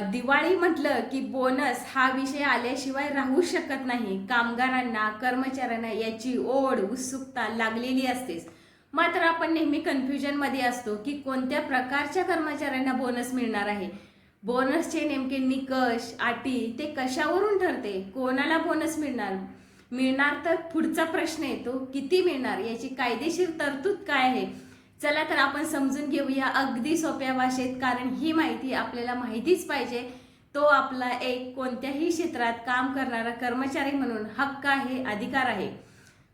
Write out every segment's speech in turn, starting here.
दिवाळी म्हटलं की बोनस हा विषय आल्याशिवाय राहू शकत नाही. कामगारांना कर्मचाऱ्यांना याची ओढ उत्सुकता लागलेली असतेच. मात्र आपण नेहमी कन्फ्युजनमध्ये असतो की कोणत्या प्रकारच्या कर्मचाऱ्यांना बोनस मिळणार आहे? बोनसचे नेमके निकष अटी ते कशावरून ठरते? कोणाला बोनस मिळणार? मिळणार तर पुढचा प्रश्न येतो किती मिळणार? याची कायदेशीर तरतूद काय आहे? चला तर आपण समजून घेऊया अगदी सोप्या भाषेत कारण ही माहिती आपल्याला माहितीच पाहिजे. तो आपला एक कोणत्याही क्षेत्रात काम करणारा कर्मचारी म्हणून हक्क आहे अधिकार आहे.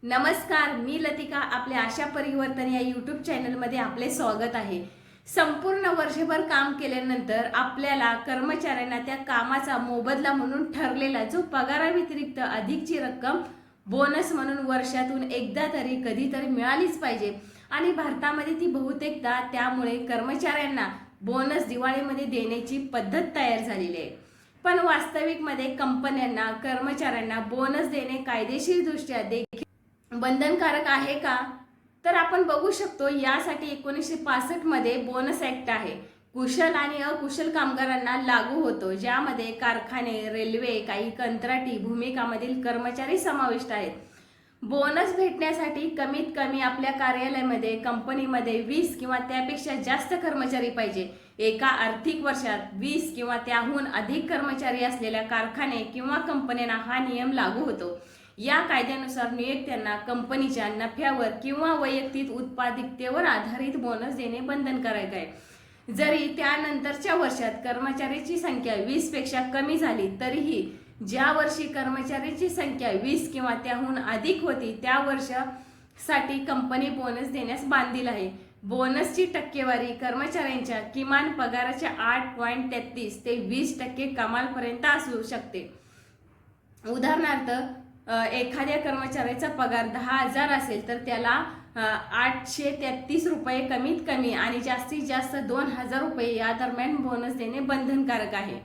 नमस्कार मी लतिका आपल्या आशा परिवर्तन या यूट्यूब चॅनलमध्ये आपले स्वागत आहे. संपूर्ण वर्षभर काम केल्यानंतर आपल्याला कर्मचाऱ्यांना त्या कामाचा मोबदला म्हणून ठरलेला जो पगाराव्यतिरिक्त अधिकची रक्कम बोनस म्हणून वर्षातून एकदा तरी कधीतरी मिळालीच पाहिजे. आणि भारतामध्ये ती बहुतेकदा त्यामुळे कर्मचाऱ्यांना बोनस दिवाळीमध्ये देण्याची पद्धत तयार झालेली आहे. पण वास्तविकमध्ये कंपन्यांना कर्मचाऱ्यांना बोनस देणे कायदेशीरदृष्ट्या देखील बंधनकारक आहे का? तर आपण बघू शकतो यासाठी एकोणीसशे पासष्टमध्ये बोनस ॲक्ट आहे. कुशल आणि अकुशल कामगारांना लागू होतो ज्यामध्ये कारखाने रेल्वे काही कंत्राटी भूमिकामधील कर्मचारी समाविष्ट आहेत. बोनस भेटण्यासाठी कमीत कमी आपल्या कार्यालयामध्ये कंपनीमध्ये वीस किंवा त्यापेक्षा जास्त कर्मचारी पाहिजे. एका आर्थिक वर्षात वीस किंवा त्याहून अधिक कर्मचारी असलेल्या कारखाने किंवा कंपन्यांना हा नियम लागू होतो. या कायद्यानुसार नियोक्त्यांना कंपनीच्या नफ्यावर किंवा वैयक्तिक उत्पादिकतेवर आधारित बोनस देणे बंधनकारक आहे. जरी त्यानंतरच्या वर्षात कर्मचाऱ्याची संख्या वीसपेक्षा कमी झाली तरीही ज्या वर्षी कर्मचाऱ्याची संख्या वीस किंवा त्याहून अधिक होती त्या वर्षासाठी कंपनी बोनस देण्यास बांधील आहे. बोनसची टक्केवारी कर्मचाऱ्यांच्या किमान पगाराच्या आठ पॉईंट तेहतीस ते वीस टक्के कमालपर्यंत असू शकते. उदाहरणार्थ एखाद्या कर्मचाऱ्याचा पगार दहा हजार असेल तर त्याला आठशे तेहतीस रुपये कमीत कमी आणि जास्तीत जास्त दोन हजार रुपये या दरम्यान बोनस देणे बंधनकारक आहे.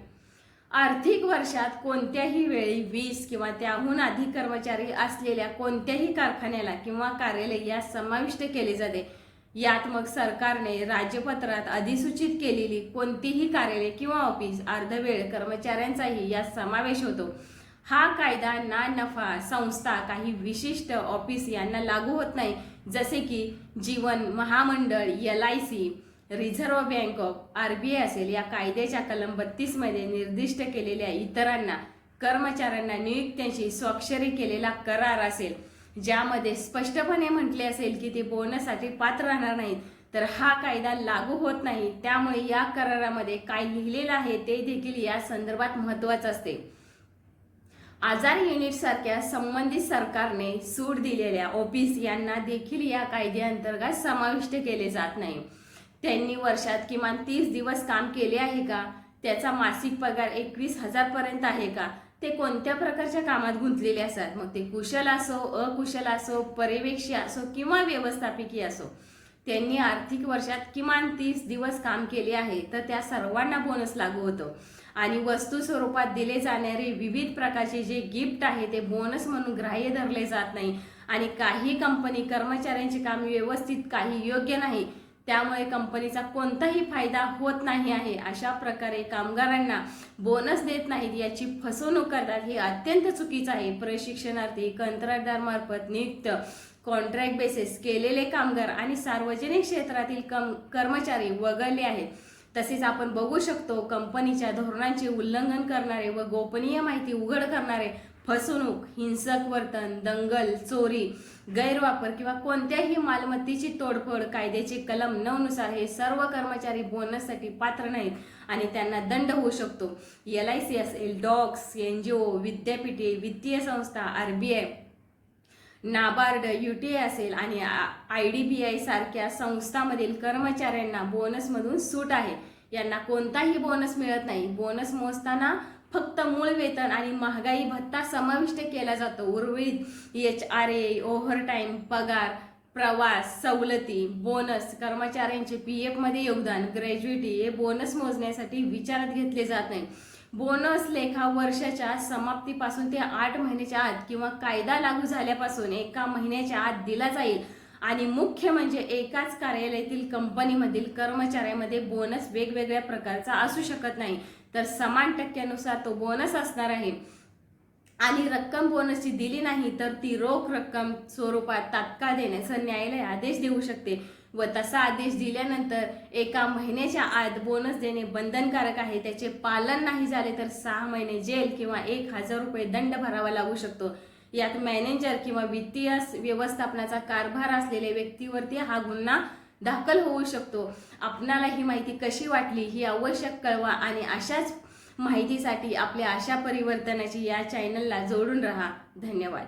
आर्थिक वर्षात कोणत्याही वेळी वीस किंवा त्याहून अधिक कर्मचारी असलेल्या कोणत्याही कारखान्याला किंवा कार्यालय यात समाविष्ट केले जाते. यात मग सरकारने राज्यपत्रात अधिसूचित केलेली कोणतीही कार्यालय किंवा ऑफिस अर्धवेळ कर्मचाऱ्यांचाही यात समावेश होतो. हा कायदा ना नफा संस्था काही विशिष्ट ऑफिस यांना लागू होत नाही. जसे की जीवन महामंडळ L I C reserve bank of R B I असेल या कायद्याच्या कलम बत्तीसमध्ये निर्दिष्ट केलेल्या इतरांना कर्मचाऱ्यांना नियुक्त्यांशी स्वाक्षरी केलेला करार असेल. ज्यामध्ये स्पष्टपणे म्हटले असेल की ते बोनससाठी पात्र राहणार नाहीत. तर हा कायदा लागू होत नाही. त्यामुळे या करारामध्ये काय लिहिलेलं आहे ते देखील या संदर्भात महत्त्वाचं असते. आजार युनिट सारख्या संबंधित सरकारने सूट दिलेल्या ऑफिस यांना देखील या कायद्याअंतर्गत समाविष्ट केले जात नाही. त्यांनी वर्षात किमान तीस दिवस काम केले आहे का? त्याचा मासिक पगार एकवीस हजारपर्यंत आहे का? ते कोणत्या प्रकारच्या कामात गुंतलेले असतात? मग ते कुशल असो अकुशल असो पर्यवेक्षी असो किंवा व्यवस्थापकीय असो. त्यांनी आर्थिक वर्षात किमान तीस दिवस काम केले आहे तर त्या सर्वांना बोनस लागू होतो. आणि वस्तू स्वरूपात दिले जाणारे विविध प्रकारचे जे गिफ्ट आहे ते बोनस म्हणून ग्राह्य धरले जात नाही. आणि काही कंपनी कर्मचाऱ्यांचे काम व्यवस्थित काही योग्य नाही. त्यामुळे कंपनीचा कोणताही फायदा होत नाही आहे अशा प्रकारे कामगारांना बोनस देत नाहीत याची फसवणूक करतात हे अत्यंत चुकीचं आहे. प्रशिक्षणार्थी कंत्राटदारमार्फत नियुक्त कॉन्ट्रॅक्ट बेसिस केलेले कामगार आणि सार्वजनिक क्षेत्रातील कम कर्मचारी वगळले आहेत. तसेच आपण बघू शकतो कंपनीच्या धोरणांचे उल्लंघन करणारे व गोपनीय माहिती उघड करणारे फसवणूक हिंसक वर्तन दंगल चोरी गैरवापर किंवा कोणत्याही मालमत्तेची तोडफोड कायद्याचे कलम नऊनुसार हे सर्व कर्मचारी बोनससाठी पात्र नाहीत आणि त्यांना दंड होऊ शकतो. L I C S L docs N G O विद्यापीठे वित्तीय संस्था R B I NABARD U T A असेल आणि आय डी बी आय सारख्या संस्थांमधील कर्मचाऱ्यांना बोनसमधून सूट आहे. यांना कोणताही बोनस मिळत नाही. बोनस मोजताना फक्त मूळ वेतन आणि महागाई भत्ता समाविष्ट केला जातो. उर्वरित H R A overtime पगार प्रवास सवलती बोनस कर्मचाऱ्यांचे पी एफमध्ये योगदान ग्रॅज्युइटी हे बोनस मोजण्यासाठी विचारात घेतले जात नाही. बोनस लेखा वर्षाच्या समाप्तीपासून ते आठ महिन्याच्या आत किंवा कायदा लागू झाल्यापासून एका महिन्याच्या आत दिला जाईल. आणि मुख्य म्हणजे एकाच कार्यालयातील कंपनीमधील कर्मचाऱ्यामध्ये बोनस वेगवेगळ्या प्रकारचा असू शकत नाही. तर समान टक्क्यानुसार तो बोनस असणार आहे. आणि रक्कम बोनसची दिली नाही तर ती रोख रक्कम स्वरूपात तात्काळ देण्याचा न्यायालय आदेश देऊ शकते. व तसा आदेश दिल्यानंतर एका महिन्याच्या आत बोनस देणे बंधनकारक आहे. त्याचे पालन नाही झाले तर सहा महिने जेल किंवा एक हजार रुपये दंड भरावा लागू शकतो. यात मॅनेजर किंवा वित्तीय व्यवस्थापनाचा कारभार असलेल्या व्यक्तीवरती हा गुन्हा दाखल होऊ शकतो. आपणाला ही माहिती कशी वाटली ही आवश्यक कळवा आणि अशाच माहितीसाठी आपल्या आशा परिवर्तनाची या चॅनलला जोडून राहा. धन्यवाद.